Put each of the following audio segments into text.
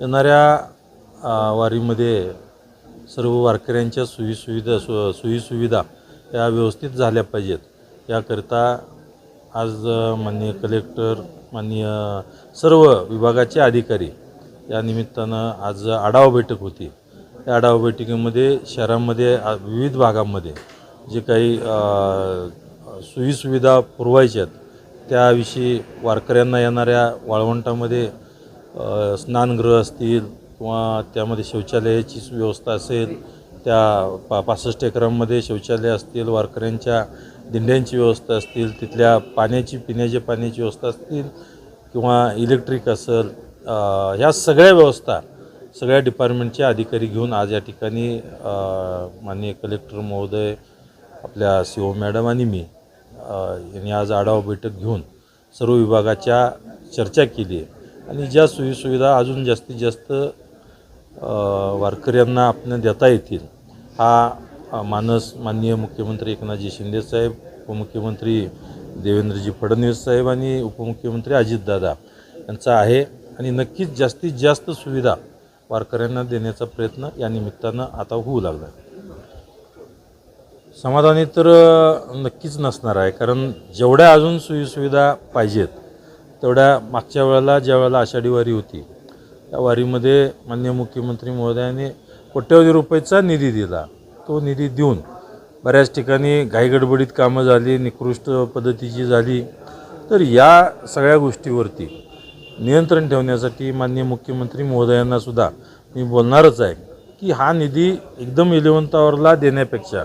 येणाऱ्या वारीमध्ये सर्व वारकऱ्यांच्या सोयीसुविधा सु सोयीसुविधा या व्यवस्थित झाल्या पाहिजेत. याकरिता आज माननीय कलेक्टर माननीय सर्व विभागाचे अधिकारी या निमित्तानं आज आढावा बैठक होती. या आढावा बैठकीमध्ये शहरामध्ये विविध भागामध्ये जे काही सोयीसुविधा पुरवायच्या आहेत त्याविषयी वारकऱ्यांना येणाऱ्या वाळवंटामध्ये स्नानगृह असतील किंवा त्यामध्ये शौचालयाची व्यवस्था असेल त्या पा पासष्ट एकरांमध्ये शौचालय असतील वारकऱ्यांच्या दिंड्यांची व्यवस्था असतील तिथल्या पाण्याची पिण्याच्या पाण्याची व्यवस्था असतील किंवा इलेक्ट्रिक असेल ह्या सगळ्या व्यवस्था सगळ्या डिपार्टमेंटचे अधिकारी घेऊन आज या ठिकाणी माननीय कलेक्टर महोदय आपल्या सी ओ मॅडम आणि मी यांनी आज आढावा बैठक घेऊन सर्व विभागाच्या चर्चा केली आहे. आणि ज्या सोयीसुविधा अजून जास्तीत जास्त वारकऱ्यांना आपण देता येतील हा मानस माननीय मुख्यमंत्री एकनाथजी शिंदेसाहेब उपमुख्यमंत्री देवेंद्रजी फडणवीस साहेब आणि उपमुख्यमंत्री अजितदादा यांचा आहे. आणि नक्कीच जास्तीत जास्त सुविधा वारकऱ्यांना देण्याचा प्रयत्न या निमित्तानं आता होऊ लागला. आहे समाधानी तर नक्कीच नसणार आहे. कारण जेवढ्या अजून सोयीसुविधा पाहिजेत तेवढ्या मागच्या वेळेला ज्या वेळेला आषाढी वारी होती त्या वारीमध्ये माननीय मुख्यमंत्री महोदयाने कोट्यवधी रुपयाचा निधी दिला. तो निधी देऊन बऱ्याच ठिकाणी घाईगडबडीत कामं झाली निकृष्ट पद्धतीची झाली. तर या सगळ्या गोष्टीवरती नियंत्रण ठेवण्यासाठी माननीय मुख्यमंत्री महोदयांनासुद्धा मी बोलणारच आहे की हा निधी एकदम इलेवंतावरला देण्यापेक्षा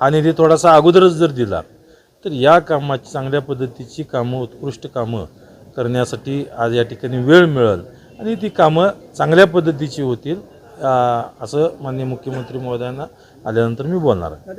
हा निधी थोडासा अगोदरच जर दिला तर या कामाची चांगल्या पद्धतीची कामं उत्कृष्ट कामं करण्यासाठी आज या ठिकाणी वेळ मिळेल. आणि ती कामं चांगल्या पद्धतीची होतील असं माननीय मुख्यमंत्री महोदयांना आल्यानंतर मी बोलणार आहे.